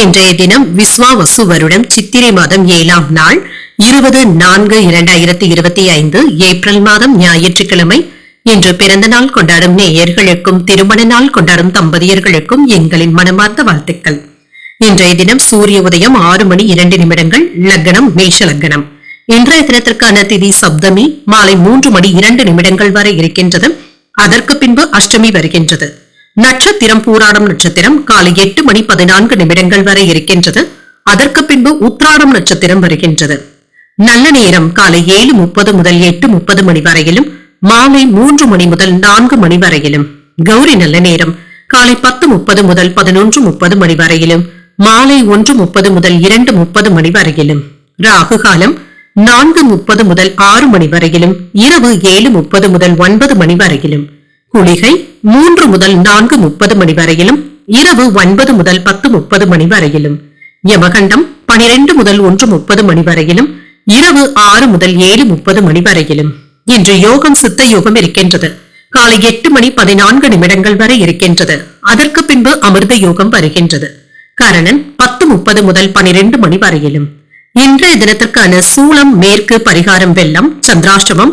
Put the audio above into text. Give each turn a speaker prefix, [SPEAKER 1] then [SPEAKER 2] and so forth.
[SPEAKER 1] இன்றைய தினம் விஸ்வாவசு வருடம் சித்திரை மாதம் ஏழாம் நாள் இருபது நான்கு இரண்டாயிரத்தி இருபத்தி ஐந்து ஏப்ரல் மாதம் ஞாயிற்றுக்கிழமை. இன்று பிறந்த நாள் கொண்டாடும் நேயர்களுக்கும் திருமண நாள் கொண்டாடும் தம்பதியர்களுக்கும் எங்களின் மனமார்ந்த வாழ்த்துக்கள். இன்றைய தினம் சூரிய உதயம் ஆறு மணி இரண்டு நிமிடங்கள் லக்னம் மேஷ லக்னம் இன்றைய தினத்திற்கான திதி சப்தமி மாலை மூன்று மணி இரண்டு நிமிடங்கள் வரை இருக்கின்றது. அதற்கு பின்பு அஷ்டமி வருகின்றது. நட்சத்திரம் பூராடம் நட்சத்திரம் காலை எட்டு மணி பதினான்கு நிமிடங்கள் வரை இருக்கின்றது. அதற்கு பின்பு உத்ராடம் நட்சத்திரம் வருகின்றது. நல்ல நேரம் காலை ஏழு முப்பது முதல் எட்டு முப்பது மணி வரையிலும் மாலை மூன்று மணி முதல் நான்கு மணி வரையிலும். கௌரி நல்ல நேரம் காலை பத்து முப்பது முதல் பதினொன்று முப்பது மணி வரையிலும் மாலை ஒன்று முப்பது முதல் இரண்டு முப்பது மணி வரையிலும். ராகு காலம் நான்கு முப்பது முதல் ஆறு மணி வரையிலும் இரவு ஏழு முப்பது முதல் ஒன்பது மணி வரையிலும். குளிகை மூன்று முதல் நான்கு முப்பது மணி வரையிலும் இரவு ஒன்பது முதல் பத்து முப்பது மணி வரையிலும் யமகண்டம் பனிரெண்டு முதல் ஒன்று முப்பது மணி வரையிலும் இரவு ஆறு முதல் ஏழு முப்பது மணி வரையிலும். இன்று யோகம் சித்த யோகம் இருக்கின்றது. காலை எட்டு மணி பதினான்கு நிமிடங்கள் வரை இருக்கின்றது. அதற்கு பின்பு அமிர்த யோகம் வருகின்றது. கரணன் பத்து முப்பது முதல் பனிரெண்டு மணி வரையிலும். இன்றைய தினத்திற்கான சூளம் மேற்கு பரிகாரம் வெள்ளம் சந்திராஷ்டமம்